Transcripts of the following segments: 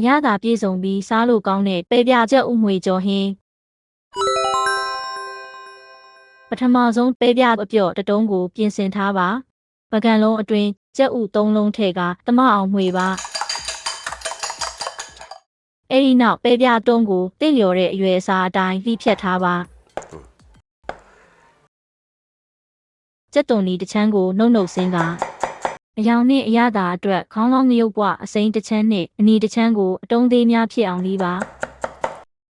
အရသာပြည့်စုံပြီးစားလို့ကောင်းတဲ့ပဲပြချက်ဥမွေကျော်ဟင်းပထမဆုံးပဲပြအပြော့တစ်တုံးကိုပြင်ဆင်ထားပါပကံလုံးအတွင်းကြက်ဥသုံးလုံးထည့်ကတမအောင်မှွေပါအဲ့ဒီနောက်ပဲပြတုံးကိုတင့်လျော်တဲ့အရွယ်အစားအတိုင်းလှိဖြတ်ထားပါကြက်သွန်ဒီတစ်ချမ်းကိုနှုတ်နှုတ်စင်းက အယောင်နှင့်အရသာအတွက်ခေါင်းလောင်းငရုတ်ပွအစိမ်းတစ်ချမ်းနှင့်အနီတစ်ချမ်းကိုအတုံးသေးများဖြစ်အောင်လီးပါ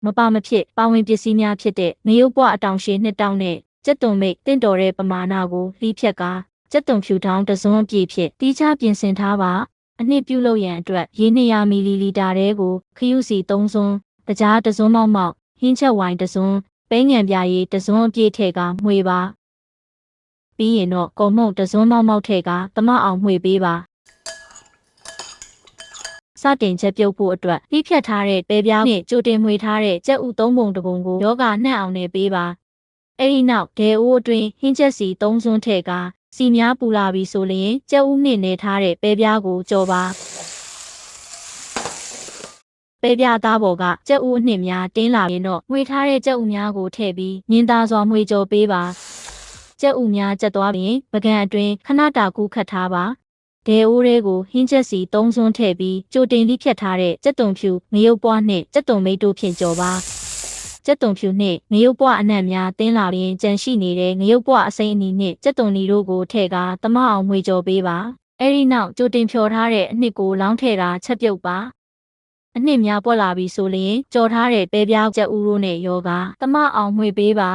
မပါမဖြစ်ပါဝင်ပစ္စည်းများဖြစ်တဲ့ငရုတ်ပွအတောင်ရှည်နှစ်တောင်းနဲ့ကြက်သွန်မိတ်တင့်တော်တဲ့ပမာဏကိုလှီးဖြတ်ကာကြက်သွန်ဖြူထောင်းတစ်စုံအပြည့်ဖြစ်တီးခြားပြင်ဆင်ထားပါအနှစ်ပြုလုပ်ရန်အတွက်ရေ200မီလီလီတာတဲကိုခရုစီ3စွန်းတကြားတစ်စွန်းမောက်မောက်ဟင်းချက်ဝိုင်တစ်စွန်းပဲငံပြားရည်တစ်စွန်းအပြည့်ထည့်ကမှွေပါ ပြီးရင်တော့ကုံမုံတစ်စွန်းမောက်မောက်ထည့်ကတမအောင်မှွေပေးပါစတင်ချက်ပြုတ်ဖို့အတွက်ပြီးဖြတ်ထားတဲ့ပဲပြားနဲ့ကြိုတင်မှွေထားတဲ့ကြက်ဥသုံးပုံတစ်ပုံကိုယောဂနှံ့အောင်နဲ့ပေးပါအဲ့ဒီနောက်ဒဲအိုးအတွင်းဟင်းချက်စီ3စွန်းထည့်ကစီများပူလာပြီဆိုရင်ကြက်ဥနှင့်နေထားတဲ့ပဲပြားကိုကြော်ပါပဲပြားသားပေါ်ကကြက်ဥအနှစ်များတင်းလာရင်တော့မှွေထားတဲ့ကြက်ဥများကိုထည့်ပြီးမြင်းသားစွာမှွေကြော်ပေးပါ ကြက်ဥများကျက်သွားပြီးပကံအတွင်းခဏတာကူးခတ်ထားပါဒဲအိုးလေးကိုဟင်းချက်စီ၃စွန်းထည့်ပြီးကြိုတင်လိဖြတ်ထားတဲ့ကြက်သွန်ဖြူငရုတ်ပွားနဲ့ကြက်သွန်မိတ်တို့ဖြင့်ကြော်ပါကြက်သွန်ဖြူနှင့်ငရုတ်ပွားအနံ့များတင်းလာပြီးကြံရှိနေတဲ့ငရုတ်ပွားအစိမ်းအနီနှင့်ကြက်သွန်နီတို့ကိုထည့်ကာတမအောင်မှွေကြော်ပေးပါအဲ့ဒီနောက်ကြိုတင်ဖြော်ထားတဲ့အနှစ်ကိုလောင်းထည့်တာချက်ပြုတ်ပါအနှစ်များပွက်လာပြီဆိုရင်ကြော်ထားတဲ့ပဲပြားကြက်ဥတို့နဲ့ယောဂတမအောင်မှွေပေးပါ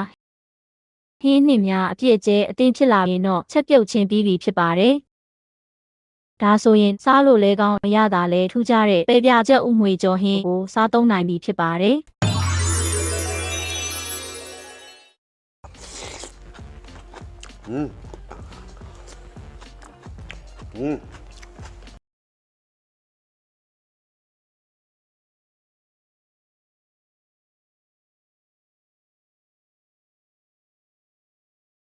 ဟင်းနှစ်များအပြည့်ကျဲအသင်းဖြစ်လာရင်တော့ချက်ပြုတ်ချင်းပြီးပြီဖြစ်ပါတယ်ဒါဆိုရင်စားလို့လဲကောင်းအရသာလဲထူးခြားတဲ့ပဲပြချက်ဥမွေကျော်ဟင်းကိုစားသုံးနိုင်ပြီဖြစ်ပါတယ် 음. 음.